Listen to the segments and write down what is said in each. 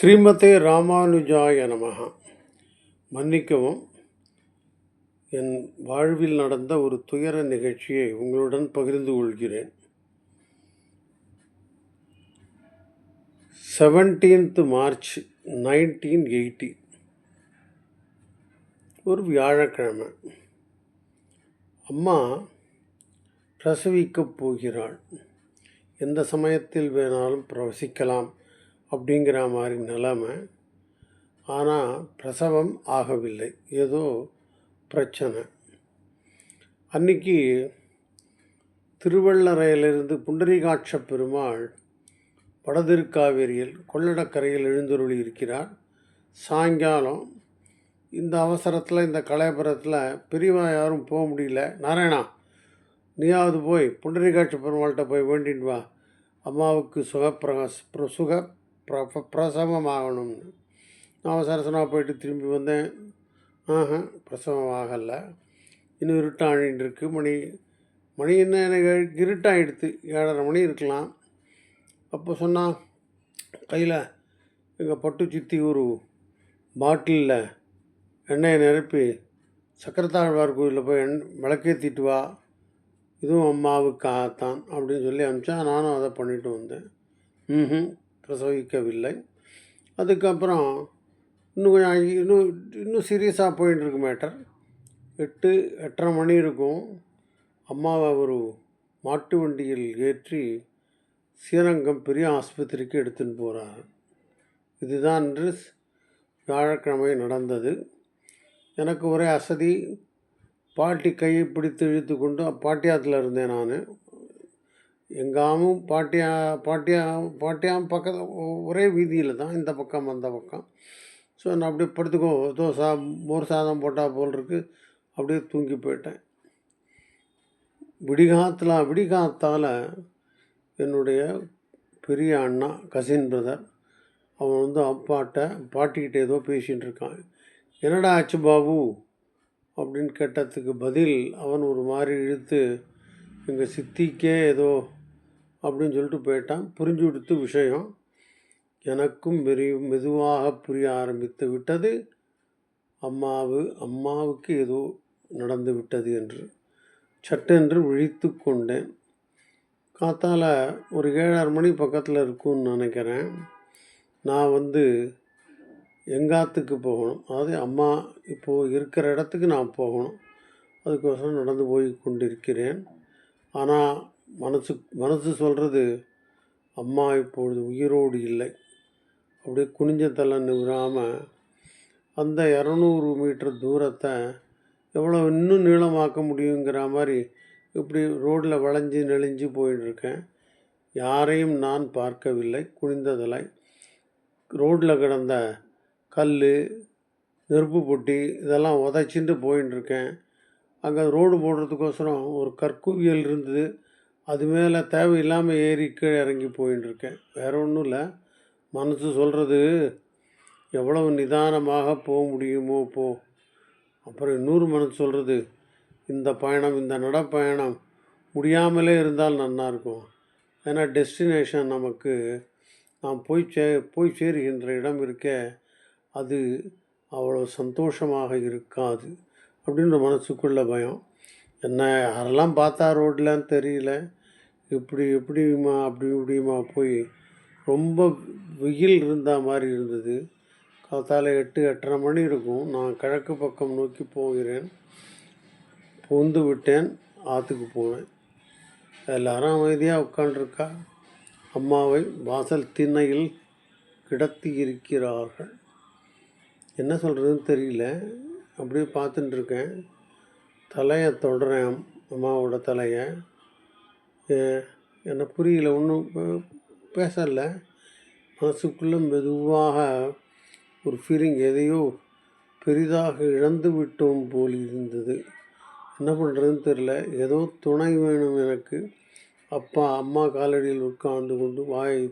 ஸ்ரீமதே ராமானுஜாய நமஹ. மன்னிக்கவும் என் வாழ்வில் நடந்த ஒரு துயர நிகழ்ச்சியை உங்களுடன் பகிர்ந்து கொள்கிறேன். செவன்டீன்த் மார்ச் நைன்டீன் எயிட்டி ஒரு வியாழக்கிழமை. அம்மா பிரசவிக்கப் போகிறாள். எந்த சமயத்தில் வேணாலும் பிரவசிக்கலாம் அப்படிங்கிற மாதிரி நிலைமை. ஆனால் பிரசவம் ஆகவில்லை. ஏதோ பிரச்சனை. அன்னைக்கு திருவள்ளரையிலிருந்து புண்டரீகாட்ச பெருமாள் வடதிருக்காவேரியில் கொள்ளடக்கரையில் எழுந்தருளி இருக்கிறார். சாயங்காலம் இந்த அவசரத்தில் இந்த கலையபுரத்தில் பெரியவா யாரும் போக முடியல. நாராயணா நீயாவது போய் புண்டரிகாட்சி பெருமாள்கிட்ட போய் வேண்டிட்டு வா. அம்மாவுக்கு சுகப்பிரகாஷ் சுக பிர பிரசவம் ஆகணும்னு நான் அவசரசனாக போயிட்டு திரும்பி வந்தேன். ஆஹா பிரசவம் ஆகலை இன்னும் இருட்டாணின்னு இருக்கு மணி மணி என்ன எனக்கு இருட்டாகிடுது ஏழரை மணி இருக்கலாம். அப்போ சொன்னால் கையில் எங்கள் பட்டு சித்தி ஒரு பாட்டிலில் எண்ணெயை நிரப்பி சக்கரத்தாழ்வார் கோயிலில் போய் எண் விளக்கேற்றிட்டு வா. இதுவும் அம்மாவுக்கு ஆத்தான் அப்படின்னு சொல்லி அனுப்பிச்சா நானும் அதை பண்ணிட்டு வந்தேன். ம் பிரசவிக்கவில்லை. அதுக்கப்புறம் இன்னும் கொஞ்சம் இன்னும் இன்னும் சீரியஸாக போயின்னு இருக்கு மேட்டர். எட்டு எட்டரை மணி இருக்கும். அம்மாவை ஒரு மாட்டு வண்டியில் ஏற்றி ஸ்ரீரங்கம் பெரிய ஆஸ்பத்திரிக்கு எடுத்துன்னு போகிறார் இதுதான் இன்று வியாழக்கிழமை நடந்தது. எனக்கு ஒரே அசதி. பாட்டி கையை பிடித்து இழுத்து கொண்டு பாட்டியாத்தில் இருந்தேன் நான். எங்காமும் பாட்டியா பாட்டியா பாட்டியாம் பக்கத்தில் ஒரே வீதியில் தான் இந்த பக்கம் அந்த பக்கம். ஸோ நான் அப்படியே படுத்துக்கோ ஏதோ மோர் சாதம் போட்டால் போல் இருக்கு அப்படியே தூங்கி போயிட்டேன். விடிகாத்தில் விடிகாத்தால் என்னுடைய பெரிய அண்ணா கசின் பிரதர் அவன் வந்து அப்பாட்ட பாட்டிக்கிட்ட ஏதோ பேசிகிட்டு இருக்கான். என்னடா ஆச்சு பாபு? அப்படின்னு கேட்டதுக்கு பதில் அவன் ஒரு மாதிரி இழுத்து எங்கள் சித்திக்கே ஏதோ அப்படின்னு சொல்லிட்டு போயிட்டான். புரிஞ்சு கொடுத்து விஷயம் எனக்கும் மெரி மெதுவாக புரிய ஆரம்பித்து விட்டது. அம்மாவு அம்மாவுக்கு ஏதோ நடந்து விட்டது என்று. சட்டென்று விழித்து கொண்டேன். காத்தால ஒரு ஏழாறு மணி பக்கத்தில் இருக்கும்னு நினைக்கிறேன். நான் வந்து எங்காத்துக்கு போகணும்? அதாவது அம்மா இப்போது இருக்கிற இடத்துக்கு நான் போகணும். அதுக்கோசரம் நடந்து போய் கொண்டிருக்கிறேன். ஆனால் மனசு மனசு சொல்கிறது அம்மா இப்பொழுது உயிரோடு இல்லை. அப்படியே குனிஞ்ச தலை நிவராமல் அந்த இரநூறு மீட்டர் தூரத்தை எவ்வளோ இன்னும் நீளமாக்க முடியுங்கிற மாதிரி இப்படி ரோட்டில் வளைஞ்சு நெளிஞ்சு போயிட்டுருக்கேன் யாரையும் நான் பார்க்கவில்லை குனிந்ததலை ரோட்டில் கிடந்த கல் நெருப்பு பொட்டி இதெல்லாம் உதச்சிட்டு போயின்னு இருக்கேன் அங்கே ரோடு போடுறதுக்கோசரம் ஒரு கற்குவியல் இருந்தது. அது மேலே தேவையில்லாமல் ஏறி கீழே இறங்கி போயின்னு இருக்கேன் வேற ஒன்றும் இல்லை. மனசு சொல்கிறது எவ்வளவு நிதானமாக போக முடியுமோ போ. அப்புறம் இன்னொரு மனசு சொல்கிறது இந்த பயணம் இந்த நடப்பயணம் முடியாமலே இருந்தால் நல்லாயிருக்கும் ஏன்னா டெஸ்டினேஷன் நமக்கு நாம் போய் சே போய் சேருகின்ற இடம் இருக்கே அது அவ்வளோ சந்தோஷமாக இருக்காது. அப்படின்ற மனசுக்குள்ள பயம். என்ன யாரெல்லாம் பார்த்தா ரோட்லன்னு தெரியல. இப்படி எப்படிமா அப்படி இப்படிமா போய் ரொம்ப வெயில் இருந்த மாதிரி இருந்தது. காத்தால் எட்டு எட்டரை மணி இருக்கும். நான் கிழக்கு பக்கம் நோக்கி போகிறேன். புகுந்து விட்டேன். ஆற்றுக்கு போனேன் எல்லாரும் அமைதியாக உட்காண்டிருக்கா அம்மாவை வாசல் திண்ணையில் கிடத்தி இருக்கிறார்கள். என்ன சொல்கிறதுன்னு தெரியல. அப்படியே பார்த்துட்டுருக்கேன் தலையை தொடுறேன் அம்மாவோட தலையை. என்ன புரியல ஒன்றும் பேசலை. மனசுக்குள்ளே மெதுவாக ஒரு ஃபீலிங் எதையோ பெரிதாக இழந்து விட்டோம் போல் இருந்தது. என்ன பண்ணுறதுன்னு தெரில ஏதோ துணை வேணும் எனக்கு. அப்பா அம்மா காலடியில் உட்கார்ந்து கொண்டு வாயை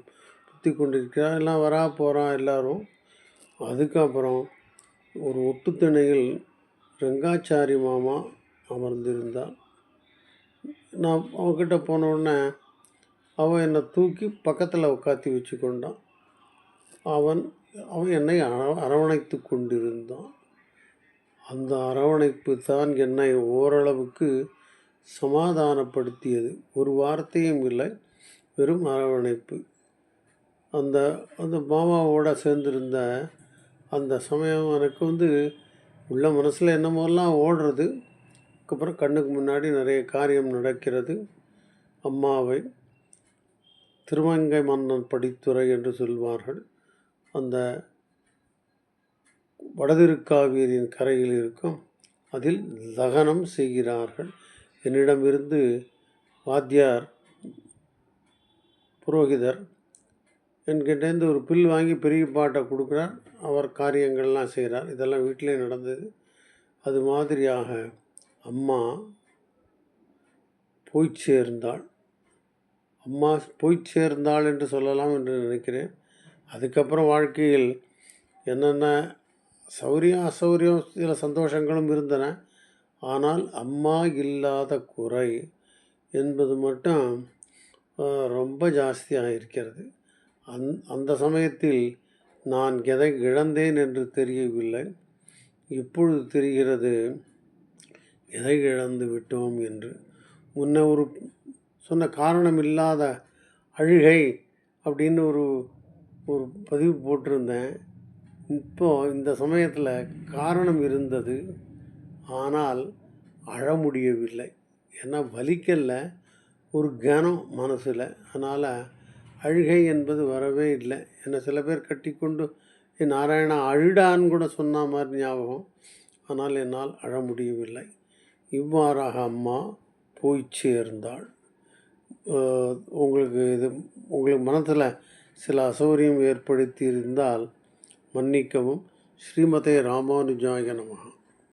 புத்தி கொண்டிருக்கிறார் எல்லாம் வரா போகிறான் எல்லாரும். அதுக்கப்புறம் ஒரு ஒட்டுத்திணையில் ரெங்காச்சாரி மாமா அமர்ந்திருந்தாள் நான் அவகிட்ட போன அவன் என்னை தூக்கி பக்கத்தில் உட்காத்தி வச்சு கொண்டான் அவன் அவன் என்னை அர அரவணைத்து கொண்டிருந்தான். அந்த அரவணைப்பு தான் என்னை ஓரளவுக்கு சமாதானப்படுத்தியது. ஒரு வார்த்தையும் இல்லை வெறும் அரவணைப்பு. அந்த அந்த மாமாவோட சேர்ந்திருந்த அந்த சமயம் எனக்கு வந்து உள்ள மனசில் என்னமோலாம் ஓடுறது அதுக்கப்புறம் கண்ணுக்கு முன்னாடி நிறைய காரியம் நடக்கிறது. அம்மாவை திருமங்கை மன்னன் படித்துறை என்று சொல்வார்கள். அந்த வடதிருக்காவியரின் கரையில் இருக்கும். அதில் தகனம் செய்கிறார்கள். என்னிடமிருந்து வாத்தியார் புரோகிதர் என்கிட்டேருந்து ஒரு பில் வாங்கி பெரிய பாட்டை கொடுக்குறார். அவர் காரியங்கள்லாம் செய்கிறார். இதெல்லாம் வீட்டிலே நடந்தது. அது மாதிரியாக அம்மா போய் சேர்ந்தாள். அம்மா போய் சேர்ந்தாள் என்று சொல்லலாம் என்று நினைக்கிறேன். அதுக்கப்புறம் வாழ்க்கையில் என்னென்ன சௌரியம் அசௌரியம் சில சந்தோஷங்களும் இருந்தன. ஆனால் அம்மா இல்லாத குறை என்பது மட்டும் ரொம்ப ஜாஸ்தியாக இருக்கிறது. அந் அந்த சமயத்தில் நான் எதை இழந்தேன் என்று தெரியவில்லை. இப்பொழுது தெரிகிறது எதை இழந்து விட்டோம் என்று. முன்ன ஒரு சொன்ன காரணம் இல்லாத அழுகை அப்படின்னு ஒரு ஒரு பதிவு போட்டிருந்தேன். இப்போது இந்த சமயத்தில் காரணம் இருந்தது. ஆனால் அழ முடியவில்லை. ஏன்னா வலிக்கல. ஒரு கனம் மனசில். அதனால் அழுகை என்பது வரவே இல்லை. என்னை சில பேர் கட்டிக்கொண்டு "ஏ நாராயணா அழுடான்னு கூட சொன்ன மாதிரி ஞாபகம். ஆனால் என்னால் அழ முடியவில்லை. இவ்வாறாக அம்மா போய் சேர்ந்தாள். உங்களுக்கு இது உங்களுக்கு மனத்தில் சில அசௌகரியம் ஏற்படுத்தி இருந்தால் மன்னிக்கவும். ஸ்ரீமதே ராமானுஜாய நமகா